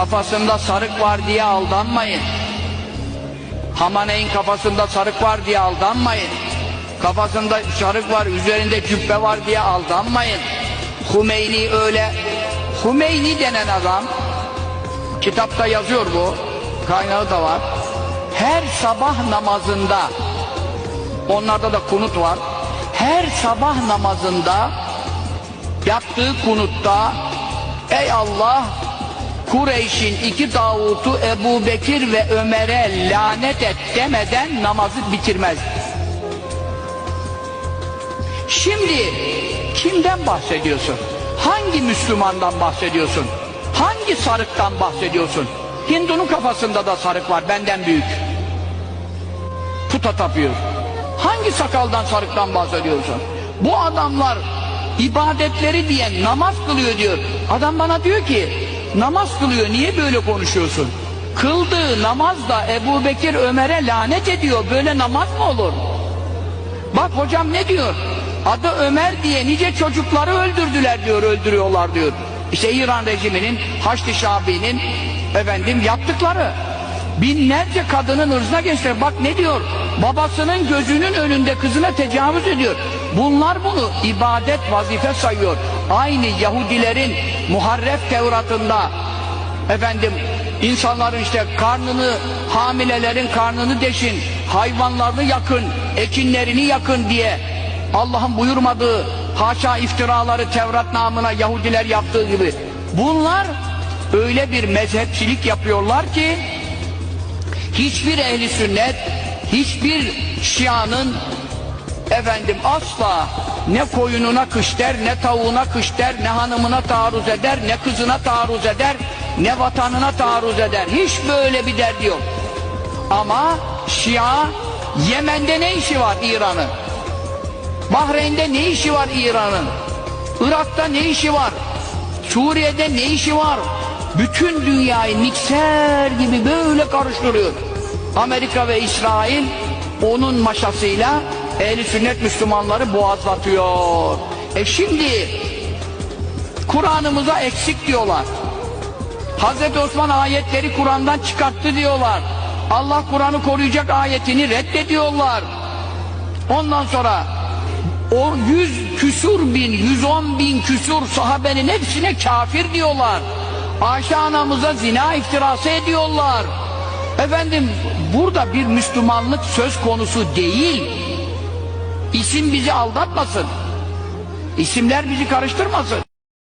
Kafasında sarık var diye aldanmayın. Hamaney'in kafasında sarık var diye aldanmayın. Kafasında sarık var, üzerinde cübbe var diye aldanmayın. Hümeyni öyle. Hümeyni denen adam, kitapta yazıyor bu, kaynağı da var. Her sabah namazında, onlarda da kunut var. Her sabah namazında yaptığı kunutta Ey Allah Kureyş'in iki Davut'u Ebu Bekir ve Ömer'e lanet et demeden namazı bitirmez. Şimdi kimden bahsediyorsun? Hangi Müslümandan bahsediyorsun? Hangi sarıktan bahsediyorsun? Hindu'nun kafasında da sarık var benden büyük. Puta tapıyor. Hangi sakaldan sarıktan bahsediyorsun? Bu adamlar ibadetleri diye namaz kılıyor diyor. Adam bana diyor ki namaz kılıyor niye böyle konuşuyorsun? Kıldığı namazda Ebu Bekir Ömer'e lanet ediyor. Böyle namaz mı olur? Bak hocam ne diyor? Adı Ömer diye nice çocukları öldürdüler diyor, öldürüyorlar diyor. İşte İran rejiminin, Haçlı Şabi'nin efendim yaptıkları. Binlerce kadının ırzına geçtiler. Bak ne diyor? Babasının gözünün önünde kızına tecavüz ediyor. Bunlar bunu ibadet vazife sayıyor. Aynı Yahudilerin Muharref Tevrat'ında efendim insanların işte karnını hamilelerin karnını deşin hayvanlarını yakın ekinlerini yakın diye Allah'ın buyurmadığı haşa iftiraları Tevrat namına Yahudiler yaptığı gibi bunlar öyle bir mezhepçilik yapıyorlar ki hiçbir ehli sünnet hiçbir şianın efendim asla ne koyununa kış der, ne tavuğuna kış der, ne hanımına taarruz eder, ne kızına taarruz eder, ne vatanına taarruz eder. Hiç böyle bir derdi yok. Ama Şia Yemen'de ne işi var İran'ın? Bahreyn'de ne işi var İran'ın? Irak'ta ne işi var? Suriye'de ne işi var? Bütün dünyayı mikser gibi böyle karıştırıyor. Amerika ve İsrail onun maşasıyla ehli sünnet Müslümanları boğazlatıyor. E şimdi Kur'an'ımıza eksik diyorlar. Hazreti Osman ayetleri Kur'an'dan çıkarttı diyorlar. Allah Kur'an'ı koruyacak ayetini reddediyorlar. Ondan sonra o yüz küsur bin, yüz on bin küsur sahabenin hepsine kafir diyorlar. Ayşe anamıza zina iftirası ediyorlar. Efendim burada bir Müslümanlık söz konusu değil. İsim bizi aldatmasın. İsimler bizi karıştırmasın.